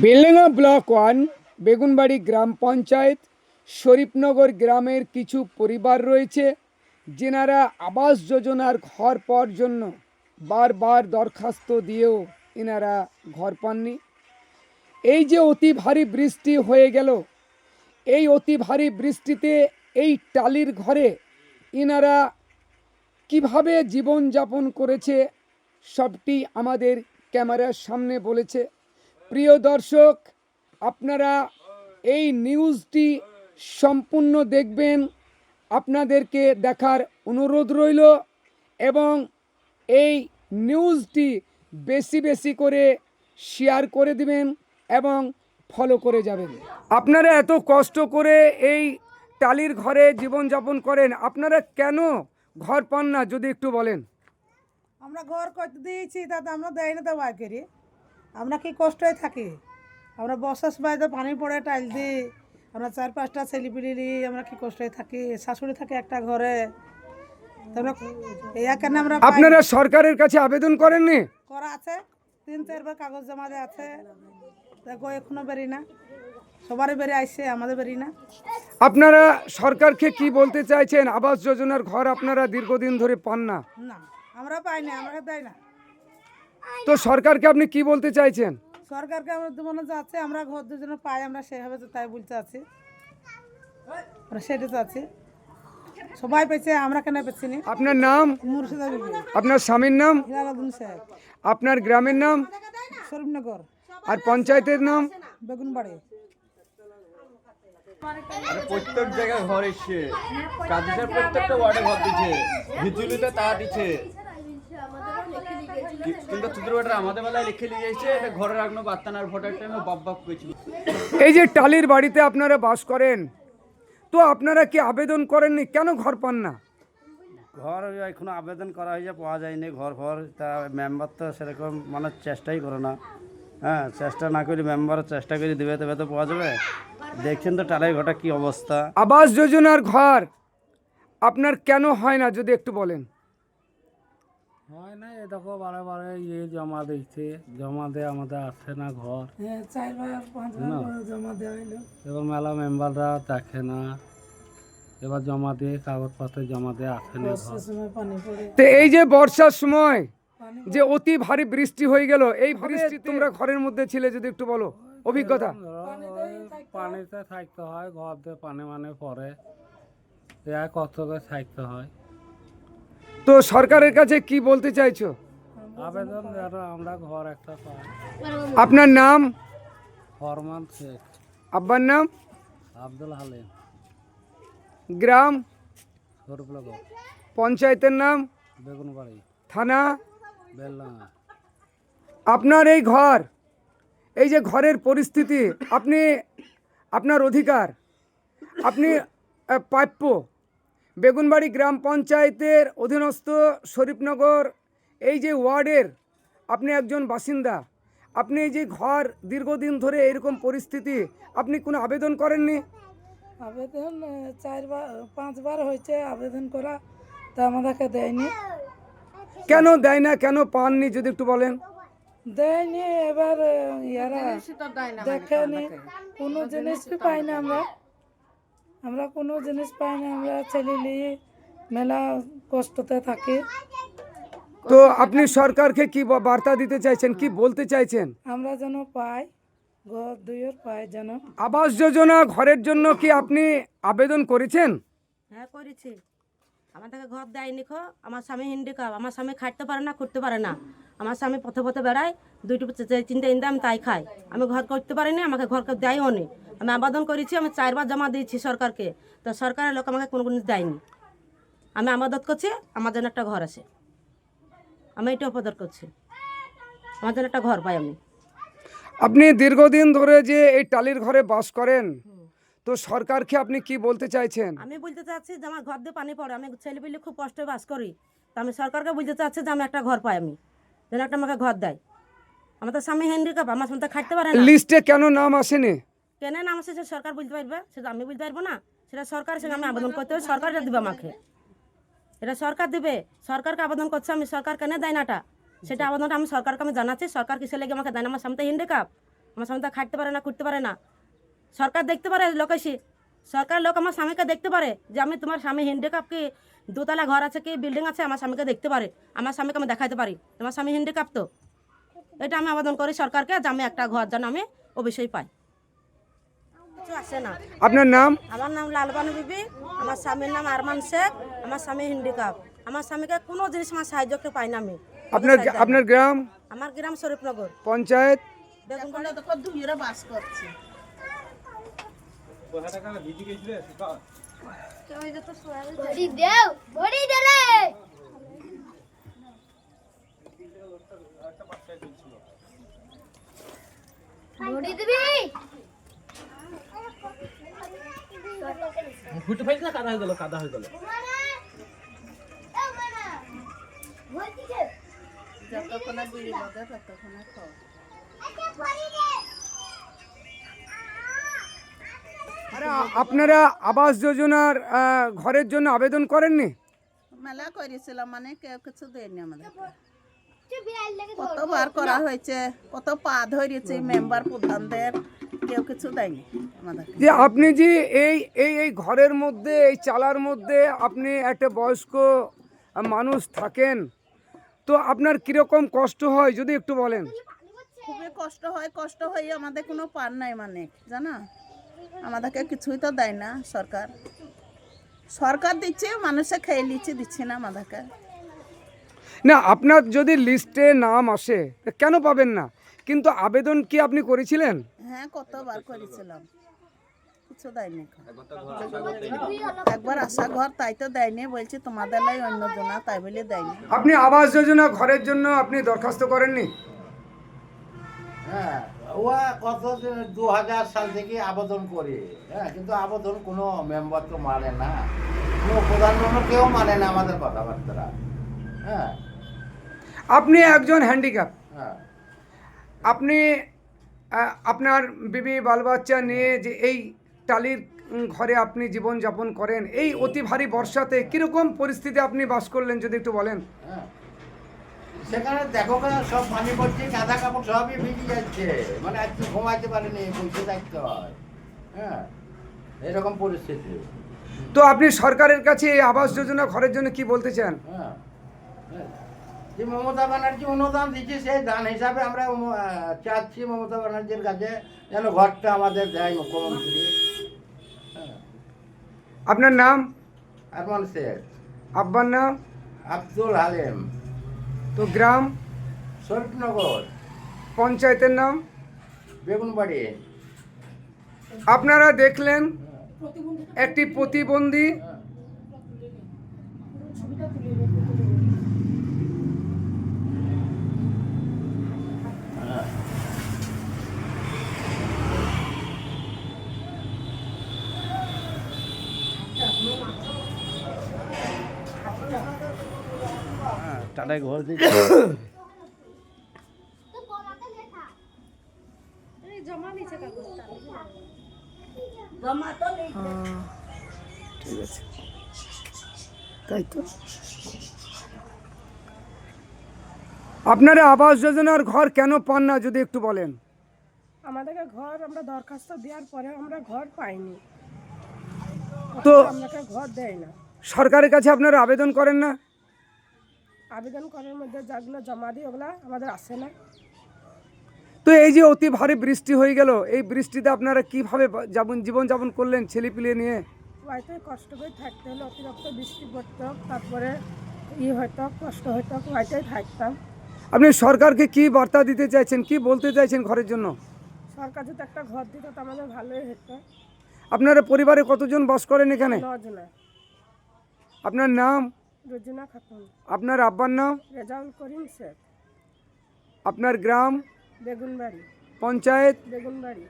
বেলেঙ্গা block one, Begunbari গ্রাম পঞ্চায়েত, শরীফনগর গ্রামের কিছু পরিবার রয়েছে, যেনারা আবাস যোজনার ঘর পাওয়ার জন্য বারবার দরখাস্ত দিয়েও এনারা ঘর পাননি। এই যে অতি ভারী বৃষ্টি হয়ে গেল, এই অতি ভারী বৃষ্টিতে এই টালির ঘরে এনারা কীভাবে জীবনযাপন করেছে, সবটি আমাদের ক্যামেরার সামনে বলেছে। প্রিয় দর্শক, আপনারা এই নিউজটি সম্পূর্ণ দেখবেন। আপনাদেরকে দেখার অনুরোধ রইল এবং এই নিউজটি বেশি বেশি করে শেয়ার করে দিবেন এবং ফলো করে যাবেন। আপনারা এত কষ্ট করে এই টালির ঘরে জীবনযাপন করেন, আপনারা কেন ঘর পান না, যদি একটু বলেন? আমরা ঘর করতে দিয়েছি তাতে আমরা দেয় না তো বার করি আমরা কি কষ্টই থাকি? আমরা বসার সময় তো পানি পড়ে টাইল দিই আমরা চার পাঁচটা ছেলেপিলি নিই আমরা কি কষ্টই থাকি? শাশুড়ি থাকে একটা ঘরে। আমরা আপনারা সরকারের কাছে আবেদন করেননি? করা আছে তিন চারবার কাগজ জমা দেওয়া আছে। দেখো এখনও বেরি না? সবারই বেরিয়ে আসছে আমাদের বেরি না। আপনারা সরকারকে কি বলতে চাইছেন? আবাস যোজনার ঘর আপনারা দীর্ঘদিন ধরে পান না? না আমরা পাই না আমরা দেয় না। তো সরকারকে আপনি কি বলতে চাইছেন? সরকারকে আমরা মনে যাচ্ছে আমরা ঘর দুজনে পাই আমরা সেভাবে তো তাই বলতে আছি আমরা সেটা তো আছি সবাই পেয়েছে আমরা কেন পেয়েছি নি? আপনার নাম? মুর্শিদা বিবি। আপনার স্বামীর নাম? শেখ। আপনার গ্রামের নাম? শরীফনগর। আর পঞ্চায়েতের নাম? বেগুনবাড়ি। প্রত্যেক জায়গায় ঘর এসছে। কাজীদের প্রত্যেকটা ওয়ার্ডে ঘর দিচ্ছে। বিজুলিতে তা দিচ্ছে। কিন্তু আমাদের বেলায় লিখে নিয়ে এসছে এটা ঘরে রাখনো বাত্তানার ভোটার টাইমে বাপ বাপ করেছিল। এই যে টালির বাড়িতে আপনারা বাস করেন তো আপনারা কি আবেদন করেননি? কেন ঘর পান না? ঘর এখনও আবেদন করা হয়েছে পাওয়া যায়নি ঘর ফর তা মেম্বার তো সেরকম মানে চেষ্টাই করে না। হ্যাঁ চেষ্টা না করে মেম্বারও চেষ্টা করে দেবে তবে তো পাওয়া যাবে। দেখছেন তো টালাই ঘরটা কি অবস্থা। আবাস যোজনার ঘর আপনার কেন হয় না যদি একটু বলেন? হয় না এ দেখো বারে বারে ইয়ে জমা দিচ্ছে জমা দিয়ে আমাদের আসে না ঘর? হ্যাঁ চারবার পাঁচবার জমা দেওয়া এবার মেলা মেম্বাররা দেখে না। এবার জমা দিয়ে কাগজপত্র জমা দিয়ে আসে না তো এই যে বর্ষার সময় যে অতি ভারী বৃষ্টি হয়ে গেল এই বৃষ্টি তোমরা ঘরের মধ্যে ছিলে যদি একটু বলো অভিজ্ঞতা? পানিতে থাকতে হয় ঘর দিয়ে পানি মানে পরে এ কষ্ট করে থাকতে হয়? তো সরকারের কাছে কি বলতে চাইছো? আবেদন যেন আমরা ঘর একটা পাই। আপনার নাম? ফরমান শেখ। আব্বার নাম? আব্দুল হালিম। গ্রাম? সরুপলগর পঞ্চায়েতের নাম? বেগুনবাড়ি। থানা? বেলডাঙ্গা। আপনার এই ঘর এই যে ঘরের পরিস্থিতি আপনি আপনার অধিকার আপনি প্রাপ্য। বেগুনবাড়ি গ্রাম পঞ্চায়েতের অধীনস্থ শরীফনগর এই যে ওয়ার্ডের আপনি একজন বাসিন্দা আপনি এই যে ঘর দীর্ঘদিন ধরে এরকম পরিস্থিতি আপনি কোনো আবেদন করেননি? আবেদন চারবার পাঁচবার হয়েছে আবেদন করা তা আমাদেরকে দেয়নি। কেন দেয় না কেন পাননি যদি একটু বলেন? দেয়নি এবার ইয়ারা দেখেনি। কোনো জিনিস পাই না আমরা। আমরা কোনো জিনিস পাই না আমরা ছেলে নিয়ে মেলা কষ্টতে থাকি। তো আপনি সরকারকে কি বা- বার্তা দিতে চাইছেন কি বলতে চাইছেন? আমরা যেন পাই ঘর দুইয়ের পাই যেন। আবাস যোজনা ঘরের জন্য কি আপনি আবেদন করেছেন? হ্যাঁ করেছি। আমাদেরকে ঘর দেয়নি খো। আমার স্বামী হিন্ডিকাপ আমার স্বামী খাটতে পারে না করতে পারে না। আমার স্বামী পথে পথে বেড়ায় দুইটি চিন্তা ইন্দা আমি তাই খাই আমি ঘর করতে পারিনি আমাকে ঘর দেয়ও নি। আমি আবেদন করেছি আমি চারবার জমা দিয়েছি সরকারকে। তো সরকারের লোক আমাকে কোনো জিনিস দেয়নি। আমি আমাদত করছি আমার জন্য একটা ঘর আছে। আমি এটা উপদর করছি। আমার জন্য একটা ঘর পাই আমি। আপনি দীর্ঘদিন ধরে যে এই টালির ঘরে বাস করেন তো সরকারকে আপনি কি বলতে চাইছেন? আমি বলতে চাচ্ছি যে আমার ঘর দিয়ে পানি পড়ে আমি ছেলে পেলে খুব কষ্টে বাস করি। তো আমি সরকারকে বলতে চাচ্ছি যে আমি একটা ঘর পাই আমি যেন একটা আমাকে ঘর দেয়। আমার তো স্বামী হ্যান্ডিক্যাপ আমার তো খাটতে পারে লিস্টে কেন নাম আসেনি? কেন নাম আছে সে সরকার বলতে পারবে? সেটা আমি বলতে পারব না। সেটা সরকার সঙ্গে আমি আবেদন করতে হবে সরকার দিবে আমাকে। এটা সরকার দিবে সরকারকে আবেদন করছে আমি সরকার কেন দেয় নাটা? সেটা আবেদনটা আমি সরকারকে আমি জানাচ্ছি সরকার কিসে লেগে আমাকে দেয় না। আমার তো হ্যান্ডিক্যাপ আমার স্বামী তো খাটতে পারে না করতে পারে না। সরকার দেখতে পারে লোক এসে। সরকার লোক আমার স্বামীকে দেখতে পারে যে আমি তোমার স্বামী হ্যান্ডিক্যাপ কি দোতলা ঘর আছে কি বিল্ডিং আছে আমার স্বামীকে দেখতে পারে। আমার স্বামীকে আমি দেখাতে পারি। তোমার স্বামী হ্যান্ডিক্যাপ তো? এটা আমি আবেদন করি সরকারকে যে আমি একটা ঘর যেন আমি অবশ্যই পাই। কিছু আসে না। আপনার নাম? আমার নাম লালবানু বিবি আমার স্বামীর নাম আরমান শেখ আমার স্বামী হ্যান্ডিক্যাপ আমার স্বামীকে কোনো জিনিস আমার সাহায্য কেউ পাই না আমি। আপনার আপনার গ্রাম? আমার গ্রাম শরীফনগর। পঞ্চায়েত? দেলে বড়ি দিবি? ফুটে না? কাদা হয়ে গেল কাদা হয়ে গেল। যতক্ষণে বিড়ি বাজে ততক্ষণে খাও। আপনারা আবাস যোজনার ঘরের জন্য আবেদন করেননি? মেলা করেছিলাম মানে কেউ কিছু দেয়নি আমাদের কতবার করা হয়েছে কত পা ধরেছি মেম্বার প্রধানদের। কেউ কিছু দেয়নি যে আপনি যে এই এই এই ঘরের মধ্যে এই চালার মধ্যে আপনি একটা বয়স্ক মানুষ থাকেন তো আপনার কীরকম কষ্ট হয় যদি একটু বলেন? খুবই কষ্ট হয় কষ্ট হয় আমাদের কোনো পার নাই মানে জানা? আমাদেরকে কিছুই তো দেয় না সরকার। সরকার দিচ্ছে মানুষে খেয়ে নিচ্ছে দিচ্ছে না আমাদেরকে। না আপনার যদি লিস্টে নাম আসে কেন পাবেন না? কিন্তু আবেদন কি আপনি করেছিলেন? হ্যাঁ কতবার করেছিলাম। কিছু দেয়নি একবার আশা ঘর তাই তো দেয়নি। বলছি তোমাদের লাই অন্য জনা তাই বলে দেয়নি। আপনি আবাস যোজনা ঘরের জন্য আপনি দরখাস্ত করেননি? হ্যাঁ ও কত দু হাজার সাল থেকে আবেদন করে। হ্যাঁ কিন্তু আবেদন কোনো মেম্বার তো মানে না। কোনো প্রধানমন্ত্রী কেউ মানে না আমাদের কথাবার্তা হ্যাঁ। আপনি একজন হ্যান্ডিক্যাপ হ্যাঁ। আপনি আপনার বিবি বাল বাচ্চা নিয়ে যে এই টালির ঘরে আপনি জীবন যাপন করেন এই অতি ভারী বর্ষাতে কীরকম পরিস্থিতি আপনি বাস করলেন যদি একটু বলেন? হ্যাঁ। সেখানে দেখো না, সব পানি পড়ছে কাঁথা কাপড় সবই ভিজে যাচ্ছে। মানে একটু ঘুমাইতে পারেনি বসে থাকতে হয়। হ্যাঁ এরকম পরিস্থিতি। তো আপনি সরকারের কাছে এই আবাস যোজনা ঘরের জন্য কি বলতে চান? হ্যাঁ। যে মমতা ব্যানার্জি অনুদান দিচ্ছে সেই দান হিসাবে আমরা চাচ্ছি মমতা ব্যানার্জির কাছে যেন ঘরটা আমাদের দেয় মুখ্যমন্ত্রী। হ্যাঁ। আপনার নাম? আরমান শেখ। আব্বার নাম? আব্দুল হালিম। তো গ্রাম? শরীফনগর পঞ্চায়েতের নাম? বেগুনবাড়ি। আপনারা দেখলেন একটি প্রতিবন্ধী টাটায় ঘর ঠিক আছে তাই তো। আপনারা আবাস যোজনার ঘর কেন পান না যদি একটু বলেন? আমাদেরকে ঘর আমরা দরখাস্ত দেওয়ার পরে আমরা ঘর পাইনি। তো আমাকে ঘর দেয় না। সরকারের কাছে আপনারা আবেদন করেন না? আবেদন করার মধ্যে যাগুলো জমা দিই ওগুলো আমাদের আসে না। তো এই যে অতি ভারী বৃষ্টি হয়ে গেল এই বৃষ্টিতে আপনারা কীভাবে যাপন জীবনযাপন করলেন ছেলেপিলে নিয়ে? বাড়িতে কষ্ট করে থাকতে হলে অতিরিক্ত বৃষ্টি পড়তো তারপরে ই হয়তো কষ্ট হয়তো বাড়িতেই থাকতাম। আপনি সরকারকে কি বার্তা দিতে চাইছেন কি বলতে চাইছেন ঘরের জন্য? সরকার যদি একটা ঘর দিত তো আমাদের ভালোই হতো আপনারা পরিবারে কতজন বাস করেন এখানে? আপনার নাম? রোজিনা খাতুন। আপনার আব্বার নাম? রেজাউল করিম শেখ। আপনার গ্রাম? বেগুনবাড়ি। পঞ্চায়েত? বেগুনবাড়ি।